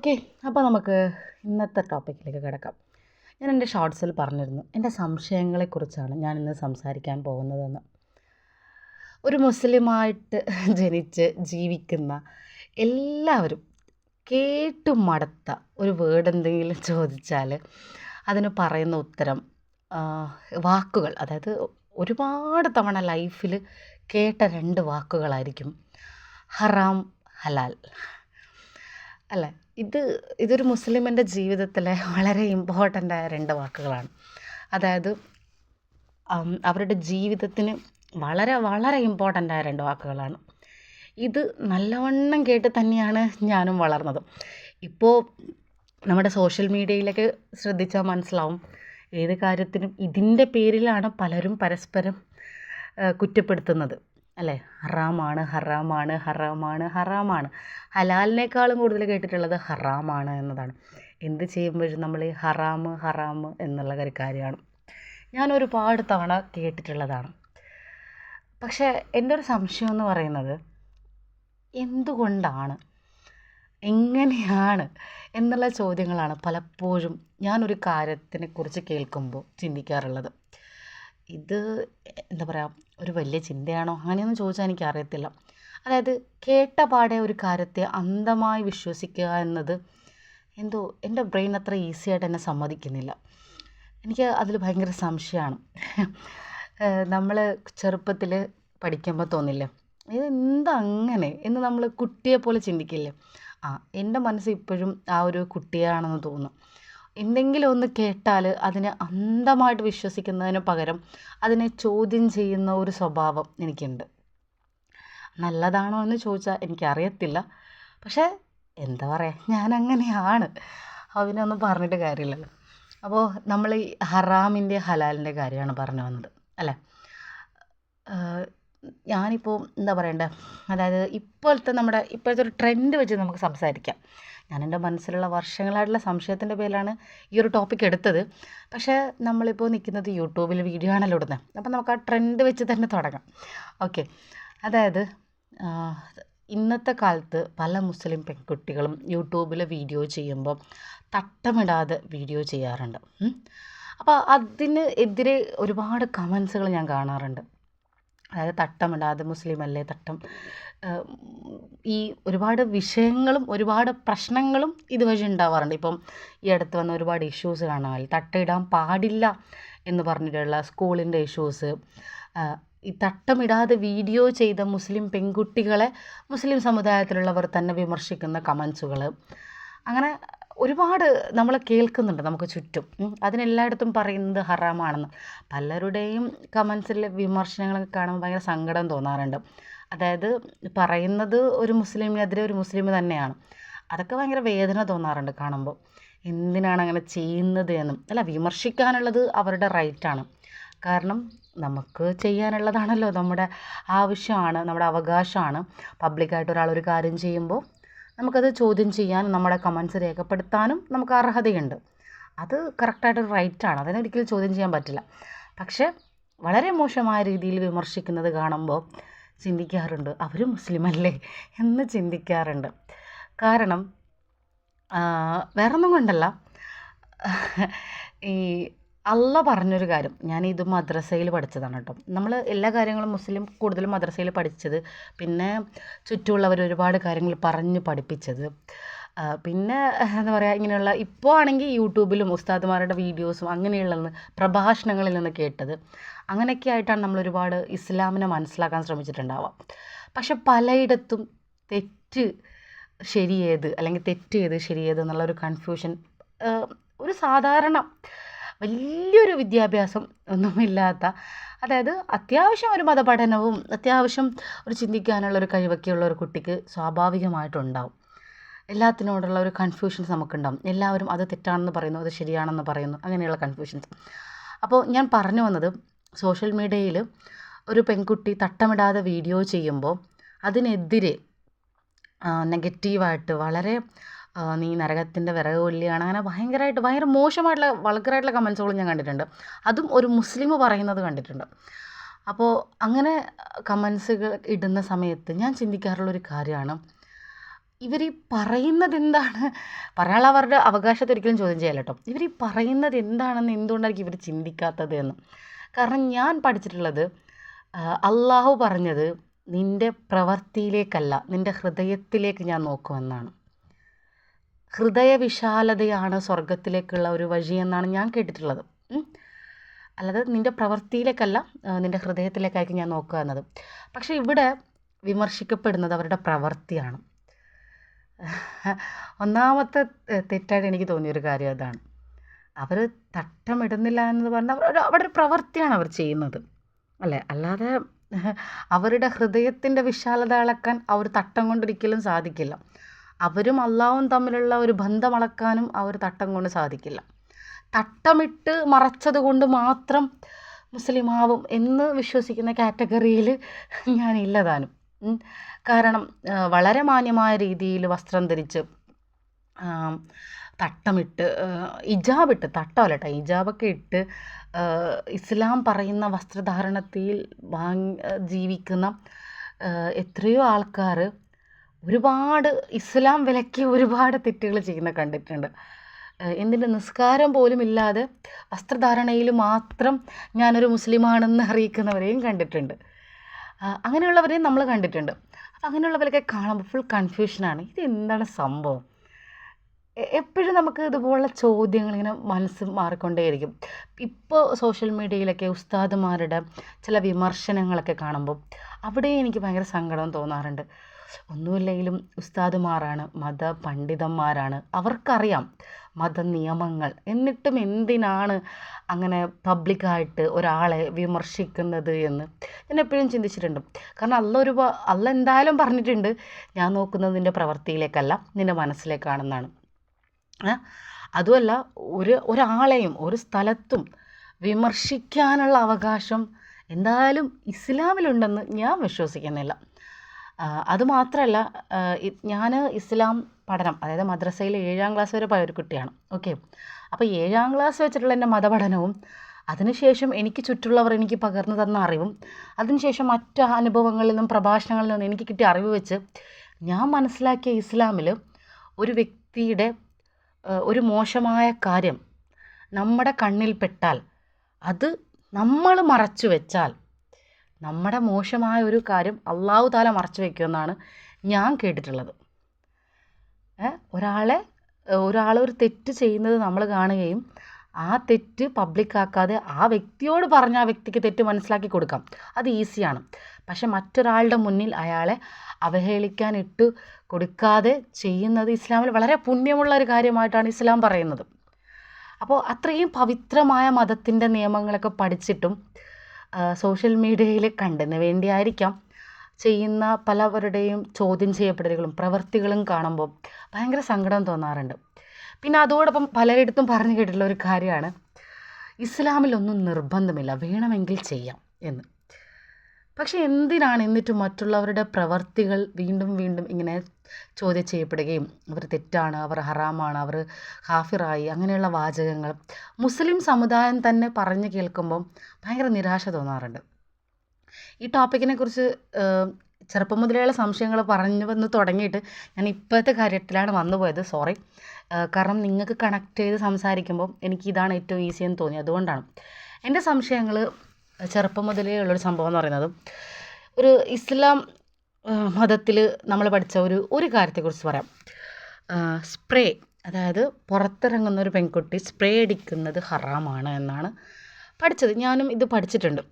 Okay അപ്പോൾ നമുക്ക് ഇന്നത്തെ ടോപ്പിക്കിലേക്ക് കിടക്കാം. ഞാൻ എന്റെ ഷോർട്സിൽ പറഞ്ഞിരുന്നു. എന്റെ സംശയങ്ങളെക്കുറിച്ചാണ് ഞാൻ ഇന്ന് സംസാരിക്കാൻ പോകുന്നതെന്ന്. ഒരു മുസ്ലിമായിട്ട് ജനിച്ച് ജീവിക്കുന്ന എല്ലാവരും കേട്ടു മടത്ത ഒരു വേർഡ് എന്തെങ്കിലും ചോദിച്ചാൽ അതിന് പറയുന്ന ഉത്തരം വാക്കുകൾ. അതായത് ഒരുപാട് തവണ ലൈഫിൽ കേട്ട രണ്ട് വാക്കുകളായിരിക്കും. ഹറാം ഹലാൽ. അല്ലേ? ഇത് ഇതൊരു മുസ്ലിമിന്റെ ജീവിതത്തിലെ വളരെ ഇമ്പോർട്ടന്റ് ആയ രണ്ട് വാക്കുകളാണ്. അതായത് അവരുടെ ജീവിതത്തിന് വളരെ വളരെ ഇമ്പോർട്ടന്റ് ആയ രണ്ട് വാക്കുകളാണ്. ഇത് നല്ലവണ്ണം കേട്ട് തന്നെയാണ് ഞാനും വളർന്നത്. ഇപ്പോൾ നമ്മുടെ സോഷ്യൽ മീഡിയയിലൊക്കെ ശ്രദ്ധിച്ചാൽ മനസ്സിലാവും ഏത് കാര്യത്തിനും ഇതിന്റെ പേരിലാണ് പലരും പരസ്പരം കുറ്റപ്പെടുത്തുന്നത്. അല്ലേ? ഹറാമാണ് ഹറാമാണ് ഹറാമാണ് ഹറാമാണ്. ഹലാലിനേക്കാളും കൂടുതൽ കേട്ടിട്ടുള്ളത് ഹറാമാണ് എന്നതാണ്. എന്ത് ചെയ്യുമ്പോഴും നമ്മൾ ഈ ഹറാമ് ഹറാമ് എന്നുള്ള ഒരു കാര്യമാണ്. ഞാൻ ഒരുപാട് തവണ കേട്ടിട്ടുള്ളതാണ്. പക്ഷേ എന്റെ ഒരു സംശയം എന്ന് പറയുന്നത് എന്തുകൊണ്ടാണ് എങ്ങനെയാണ് എന്നുള്ള ചോദ്യങ്ങളാണ് പലപ്പോഴും ഞാനൊരു കാര്യത്തിനെക്കുറിച്ച് കേൾക്കുമ്പോൾ ചിന്തിക്കാറുള്ളത്. ഇത് എന്താ പറയുക ഒരു വലിയ ചിന്തയാണോ? അങ്ങനെയൊന്നും ചോദിച്ചാൽ എനിക്ക് അറിയത്തില്ല അതായത് കേട്ട പാടെ ഒരു കാര്യത്തെ അന്ധമായി വിശ്വസിക്കുക എന്നത് എന്തോ എന്റെ ബ്രെയിൻ അത്ര ഈസി ആയിട്ട് എന്നെ സമ്മതിക്കുന്നില്ല. എനിക്ക് അതിൽ ഭയങ്കര സംശയമാണ്. നമ്മൾ ചെറുപ്പത്തിൽ പഠിക്കുമ്പോൾ തോന്നില്ലേ ഇത് എന്താ അങ്ങനെ എന്ന് നമ്മൾ കുട്ടിയെ പോലെ ചിന്തിക്കില്ലേ? ആ എന്റെ മനസ്സ് ഇപ്പോഴും ആ ഒരു കുട്ടിയാണെന്ന് തോന്നും. എന്തെങ്കിലും ഒന്ന് കേട്ടാൽ അതിനെ അന്ധമായിട്ട് വിശ്വസിക്കുന്നതിന് പകരം അതിനെ ചോദ്യം ചെയ്യുന്ന ഒരു സ്വഭാവം എനിക്കുണ്ട്. നല്ലതാണോ എന്ന് ചോദിച്ചാൽ എനിക്കറിയത്തില്ല. പക്ഷേ എന്താ പറയുക ഞാൻ അങ്ങനെയാണ് അതിനൊന്നും പറഞ്ഞിട്ട് കാര്യമില്ലല്ലോ. അപ്പോൾ നമ്മൾ ഈ ഹറാമിന്റെ ഹലാലിന്റെ കാര്യമാണ് പറഞ്ഞു വന്നത് അല്ലേ? ഞാനിപ്പോൾ എന്താ പറയണ്ടേ? അതായത് ഇപ്പോഴത്തെ നമ്മുടെ ഇപ്പോഴത്തെ ഒരു ട്രെൻഡ് വെച്ച് നമുക്ക് സംസാരിക്കാം. ഞാൻ എന്റെ മനസ്സിലുള്ള വർഷങ്ങളായിട്ടുള്ള സംശയത്തിന്റെ പേരിലാണ് ഈ ഒരു ടോപ്പിക് എടുത്തത്. പക്ഷേ നമ്മളിപ്പോൾ നിൽക്കുന്നത് യൂട്യൂബിൽ വീഡിയോ ആണല്ലോ ഇടുന്നത് അപ്പം നമുക്ക് ആ ട്രെൻഡ് വെച്ച് തന്നെ തുടങ്ങാം. ഓക്കെ അതായത് ഇന്നത്തെ കാലത്ത് പല മുസ്ലിം പെൺകുട്ടികളും യൂട്യൂബിൽ വീഡിയോ ചെയ്യുമ്പോൾ തട്ടമിടാതെ വീഡിയോ ചെയ്യാറുണ്ട്. അപ്പോൾ അതിന് എതിരെ ഒരുപാട് കമൻസുകൾ ഞാൻ കാണാറുണ്ട്. അതായത് തട്ടമിടാതെ മുസ്ലിം അല്ലേ തട്ടം. ഈ ഒരുപാട് വിഷയങ്ങളും ഒരുപാട് പ്രശ്നങ്ങളും ഇതുവഴി ഉണ്ടാവാറുണ്ട്. ഇപ്പം ഈ അടുത്ത് വന്ന ഒരുപാട് ഇഷ്യൂസ് കാണാമല്ലോ തട്ടയിടാൻ പാടില്ല എന്ന് പറഞ്ഞിട്ടുള്ള സ്കൂളിന്റെ ഇഷ്യൂസ് ഈ തട്ടമിടാതെ വീഡിയോ ചെയ്ത മുസ്ലിം പെൺകുട്ടികളെ മുസ്ലിം സമുദായത്തിലുള്ളവർ തന്നെ വിമർശിക്കുന്ന കമൻസുകൾ അങ്ങനെ ഒരുപാട് നമ്മൾ കേൾക്കുന്നുണ്ട് നമുക്ക് ചുറ്റും. അതിനെല്ലായിടത്തും പറയുന്നത് ഹറാമാണെന്ന്. പലരുടെയും കമൻസിലെ വിമർശനങ്ങളൊക്കെ കാണുമ്പോൾ ഭയങ്കര സങ്കടം തോന്നാറുണ്ട്. അതായത് പറയുന്നത് ഒരു മുസ്ലിമിനെതിരെ ഒരു മുസ്ലിം തന്നെയാണ്. അതൊക്കെ ഭയങ്കര വേദന തോന്നാറുണ്ട് കാണുമ്പോൾ എന്തിനാണ് അങ്ങനെ ചെയ്യുന്നത് എന്നും. അല്ല വിമർശിക്കാനുള്ളത് അവരുടെ റൈറ്റാണ് കാരണം നമുക്ക് ചെയ്യാനുള്ളതാണല്ലോ നമ്മുടെ ആവശ്യമാണ് നമ്മുടെ അവകാശമാണ്. പബ്ലിക്കായിട്ട് ഒരാൾ ഒരു കാര്യം ചെയ്യുമ്പോൾ നമുക്കത് ചോദ്യം ചെയ്യാൻ നമ്മുടെ കമൻസ് രേഖപ്പെടുത്താനും നമുക്ക് അർഹതയുണ്ട്. അത് കറക്റ്റായിട്ടൊരു റൈറ്റാണ് അതിനൊരിക്കലും ചോദ്യം ചെയ്യാൻ പറ്റില്ല. പക്ഷേ വളരെ മോശമായ രീതിയിൽ വിമർശിക്കുന്നത് കാണുമ്പോൾ ചിന്തിക്കാറുണ്ട് അവർ മുസ്ലിമല്ലേ? എന്ന് ചിന്തിക്കാറുണ്ട്. കാരണം വേറൊന്നും കൊണ്ടല്ല. ഈ അല്ല പറഞ്ഞൊരു കാര്യം. ഞാൻ ഇത് മദ്രസയിൽ പഠിച്ചതാണ് കേട്ടോ. നമ്മൾ എല്ലാ കാര്യങ്ങളും മുസ്ലിം കൂടുതലും മദ്രസയിൽ പഠിച്ചത് പിന്നെ ചുറ്റുമുള്ളവർ ഒരുപാട് കാര്യങ്ങൾ പറഞ്ഞ് പഠിപ്പിച്ചത്. പിന്നെ എന്താ പറയുക ഇങ്ങനെയുള്ള ഇപ്പോൾ ആണെങ്കിൽ യൂട്യൂബിലും ഉസ്താദ്മാരുടെ വീഡിയോസും അങ്ങനെയുള്ള പ്രഭാഷണങ്ങളിൽ നിന്ന് കേട്ടത്. അങ്ങനെയൊക്കെ ആയിട്ടാണ് നമ്മൾ ഒരുപാട് ഇസ്ലാമിനെ മനസ്സിലാക്കാൻ ശ്രമിച്ചിട്ടുണ്ടാവുക. പക്ഷെ പലയിടത്തും തെറ്റ് ശരിയേത് അല്ലെങ്കിൽ തെറ്റ് ഏത് ശരിയേത് എന്നുള്ള ഒരു കൺഫ്യൂഷൻ ഒരു സാധാരണ വലിയൊരു വിദ്യാഭ്യാസം ഒന്നുമില്ലാത്ത അതായത് അത്യാവശ്യം ഒരു മതപഠനവും അത്യാവശ്യം ഒരു ചിന്തിക്കാനുള്ള ഒരു കഴിവൊക്കെ ഉള്ള ഒരു കുട്ടിക്ക് സ്വാഭാവികമായിട്ടുണ്ടാവും. എല്ലാത്തിനോടുള്ള ഒരു കൺഫ്യൂഷൻസ് നമുക്കുണ്ടാവും. എല്ലാവരും അത് തെറ്റാണെന്ന് പറയുന്നു അത് ശരിയാണെന്ന് പറയുന്നു അങ്ങനെയുള്ള കൺഫ്യൂഷൻസ് അപ്പോൾ ഞാൻ പറഞ്ഞു വന്നത് സോഷ്യൽ മീഡിയയിൽ ഒരു പെൺകുട്ടി തട്ടമിടാതെ വീഡിയോ ചെയ്യുമ്പോൾ അതിനെതിരെ നെഗറ്റീവായിട്ട് വളരെ നീ നരകത്തിന്റെ വിറക് കൊല്ലിയാണ് അങ്ങനെ ഭയങ്കരമായിട്ട് ഭയങ്കര മോശമായിട്ടുള്ള വളക്കറായിട്ടുള്ള കമൻസുകളും ഞാൻ കണ്ടിട്ടുണ്ട്. അതും ഒരു മുസ്ലിം പറയുന്നത് കണ്ടിട്ടുണ്ട്. അപ്പോൾ അങ്ങനെ കമൻസുകൾ ഇടുന്ന സമയത്ത് ഞാൻ ചിന്തിക്കാറുള്ളൊരു കാര്യമാണ്. ഇവർ ഈ പറയുന്നത് എന്താണ്? പറയാനുള്ള അവരുടെ അവകാശത്തെ ഒരിക്കലും ചോദ്യം ചെയ്യല്ല കേട്ടോ ഇവർ ഈ പറയുന്നത് എന്താണെന്ന് എന്തുകൊണ്ടായിരിക്കും ഇവർ ചിന്തിക്കാത്തത് എന്ന്. കാരണം ഞാൻ പഠിച്ചിട്ടുള്ളത് അള്ളാഹു പറഞ്ഞത് നിന്റെ പ്രവൃത്തിയിലേക്കല്ല നിന്റെ ഹൃദയത്തിലേക്ക് ഞാൻ നോക്കുമെന്നാണ്. ഹൃദയവിശാലതയാണ് സ്വർഗത്തിലേക്കുള്ള ഒരു വഴി എന്നാണ് ഞാൻ കേട്ടിട്ടുള്ളത്. അല്ലാതെ നിന്റെ പ്രവൃത്തിയിലേക്കല്ല നിന്റെ ഹൃദയത്തിലേക്കായിരിക്കും ഞാൻ നോക്കുക എന്നത്. പക്ഷേ ഇവിടെ വിമർശിക്കപ്പെടുന്നത് അവരുടെ പ്രവൃത്തിയാണ്. ഒന്നാമത്തെ തെറ്റായിട്ട് എനിക്ക് തോന്നിയൊരു കാര്യം അതാണ്. അവർ തട്ടമിടുന്നില്ല എന്ന് പറഞ്ഞാൽ അവിടെ ഒരു പ്രവൃത്തിയാണ് അവർ ചെയ്യുന്നത്. അല്ലേ? അല്ലാതെ അവരുടെ ഹൃദയത്തിന്റെ വിശാലത അളക്കാൻ അവർ തട്ടം കൊണ്ടൊരിക്കലും സാധിക്കില്ല. അവരും അള്ളാഹും തമ്മിലുള്ള ഒരു ബന്ധം അളക്കാനും ഒരു തട്ടം കൊണ്ട് സാധിക്കില്ല. തട്ടമിട്ട് മറച്ചത് കൊണ്ട് മാത്രം മുസ്ലിമാവും എന്ന് വിശ്വസിക്കുന്ന കാറ്റഗറിയിൽ ഞാൻ ഇല്ലതാനും കാരണം വളരെ മാന്യമായ രീതിയിൽ വസ്ത്രം ധരിച്ച് തട്ടമിട്ട് ഇജാബിട്ട് തട്ടമല്ല കേട്ടോ ഇജാബൊക്കെ ഇട്ട് ഇസ്ലാം പറയുന്ന വസ്ത്രധാരണത്തിൽ വാങ്ങി ജീവിക്കുന്ന എത്രയോ ആൾക്കാർ ഒരുപാട് ഇസ്ലാം വിലക്കി ഒരുപാട് തെറ്റുകൾ ചെയ്യുന്ന കണ്ടിട്ടുണ്ട്. എന്തിന്റെ നിസ്കാരം പോലും ഇല്ലാതെ വസ്ത്രധാരണയിൽ മാത്രം ഞാനൊരു മുസ്ലിമാണെന്ന് അറിയിക്കുന്നവരെയും കണ്ടിട്ടുണ്ട്. അങ്ങനെയുള്ളവരെയും നമ്മൾ കണ്ടിട്ടുണ്ട്. അങ്ങനെയുള്ളവരൊക്കെ കാണുമ്പോൾ ഫുൾ കൺഫ്യൂഷനാണ് ഇത് എന്താണ് സംഭവം? എപ്പോഴും നമുക്ക് ഇതുപോലുള്ള ചോദ്യങ്ങൾ ഇങ്ങനെ മനസ്സ് മാറിക്കൊണ്ടേയിരിക്കും. ഇപ്പോൾ സോഷ്യൽ മീഡിയയിലൊക്കെ ഉസ്താദുമാരുടെ ചില വിമർശനങ്ങളൊക്കെ കാണുമ്പോൾ അവിടെ എനിക്ക് ഭയങ്കര സങ്കടം തോന്നാറുണ്ട്. ഒന്നുമില്ലെങ്കിലും ഉസ്താദുമാരാണ് മത പണ്ഡിതന്മാരാണ് അവർക്കറിയാം മത നിയമങ്ങൾ എന്നിട്ടും എന്തിനാണ് അങ്ങനെ പബ്ലിക്കായിട്ട് ഒരാളെ വിമർശിക്കുന്നത് എന്ന്. ഞാൻ എപ്പോഴും ചിന്തിച്ചിട്ടുണ്ട്. കാരണം അല്ല ഒരു അല്ല എന്തായാലും പറഞ്ഞിട്ടുണ്ട്. ഞാൻ നോക്കുന്നത് നിന്റെ പ്രവൃത്തിയിലേക്കല്ല നിന്റെ മനസ്സിലേക്കാണെന്നാണ്. അതുമല്ല ഒരു ഒരാളെയും ഒരു സ്ഥലത്തും വിമർശിക്കാനുള്ള അവകാശം എന്തായാലും ഇസ്ലാമിലുണ്ടെന്ന് ഞാൻ വിശ്വസിക്കുന്നില്ല. അതുമാത്രമല്ല ഞാൻ ഇസ്ലാം പഠനം അതായത് മദ്രസയിൽ ഏഴാം ക്ലാസ് വരെ പോയ ഒരു കുട്ടിയാണ് ഓക്കെ. അപ്പോൾ ഏഴാം ക്ലാസ് വെച്ചിട്ടുള്ള എന്റെ മതപഠനവും അതിനുശേഷം എനിക്ക് ചുറ്റുള്ളവർ എനിക്ക് പകർന്നു തന്ന അറിവും അതിനുശേഷം മറ്റ് അനുഭവങ്ങളിൽ നിന്നും പ്രഭാഷണങ്ങളിൽ നിന്നും എനിക്ക് കിട്ടിയ അറിവ് വെച്ച് ഞാൻ മനസ്സിലാക്കിയ ഇസ്ലാമിൽ ഒരു വ്യക്തിയുടെ ഒരു മോശമായ കാര്യം നമ്മുടെ കണ്ണിൽ പെട്ടാൽ അത് നമ്മൾ മറച്ചു വെച്ചാൽ നമ്മുടെ മോശമായ ഒരു കാര്യം അള്ളാഹു താല മറച്ചു വയ്ക്കുമെന്നാണ് ഞാൻ കേട്ടിട്ടുള്ളത്. ഒരാളെ ഒരാൾ ഒരു തെറ്റ് ചെയ്യുന്നത് നമ്മൾ കാണുകയും ആ തെറ്റ് പബ്ലിക്കാക്കാതെ ആ വ്യക്തിയോട് പറഞ്ഞ് ആ വ്യക്തിക്ക് തെറ്റ് മനസ്സിലാക്കി കൊടുക്കാം. അത് ഈസിയാണ് പക്ഷെ മറ്റൊരാളുടെ മുന്നിൽ അയാളെ അവഹേളിക്കാൻ ഇട്ട് കൊടുക്കാതെ ചെയ്യുന്നത് ഇസ്ലാമിൽ വളരെ പുണ്യമുള്ള ഒരു കാര്യമായിട്ടാണ് ഇസ്ലാം പറയുന്നത്. അപ്പോൾ അത്രയും പവിത്രമായ മതത്തിന്റെ നിയമങ്ങളൊക്കെ പഠിച്ചിട്ടും സോഷ്യൽ മീഡിയയിൽ കണ്ടതിന് വേണ്ടിയായിരിക്കാം ചെയ്യുന്ന പലവരുടെയും ചോദ്യം ചെയ്യപ്പെടലുകളും പ്രവൃത്തികളും കാണുമ്പോൾ ഭയങ്കര സങ്കടം തോന്നാറുണ്ട്. പിന്നെ അതോടൊപ്പം പലരിടത്തും പറഞ്ഞു കേട്ടിട്ടുള്ള ഒരു കാര്യമാണ് ഇസ്ലാമിലൊന്നും നിർബന്ധമില്ല വേണമെങ്കിൽ ചെയ്യാം എന്ന്. പക്ഷേ എന്തിനാണ് എന്നിട്ട് മറ്റുള്ളവരുടെ പ്രവർത്തികൾ വീണ്ടും വീണ്ടും ഇങ്ങനെ ചോദ്യം ചെയ്യപ്പെടുകയും അവർ തെറ്റാണ് അവർ ഹറാമാണ് അവർ ഹാഫിറായി അങ്ങനെയുള്ള വാചകങ്ങൾ മുസ്ലിം സമുദായം തന്നെ പറഞ്ഞു കേൾക്കുമ്പം ഭയങ്കര നിരാശ തോന്നാറുണ്ട്. ഈ ടോപ്പിക്കിനെ കുറിച്ച് ചെറുപ്പം മുതലുള്ള സംശയങ്ങൾ പറഞ്ഞു വന്ന് തുടങ്ങിയിട്ട് ഞാൻ ഇപ്പോഴത്തെ കാര്യത്തിലാണ് വന്നു പോയത്. സോറി കാരണം നിങ്ങൾക്ക് കണക്ട് ചെയ്ത് സംസാരിക്കുമ്പോൾ എനിക്ക് ഇതാണ് ഏറ്റവും ഈസി എന്ന് തോന്നി. അതുകൊണ്ടാണ്. എന്റെ സംശയങ്ങൾ ചെറുപ്പം മുതലേ ഉള്ളൊരു സംഭവം എന്ന് പറയുന്നത് ഒരു ഇസ്ലാം മതത്തിൽ നമ്മൾ പഠിച്ച ഒരു ഒരു കാര്യത്തെക്കുറിച്ച് പറയാം. സ്പ്രേ അതായത് പുറത്തിറങ്ങുന്ന ഒരു പെൺകുട്ടി സ്പ്രേ അടിക്കുന്നത് ഹറാമാണ് എന്നാണ് പഠിച്ചത്. ഞാനും ഇത് പഠിച്ചിട്ടുണ്ട്.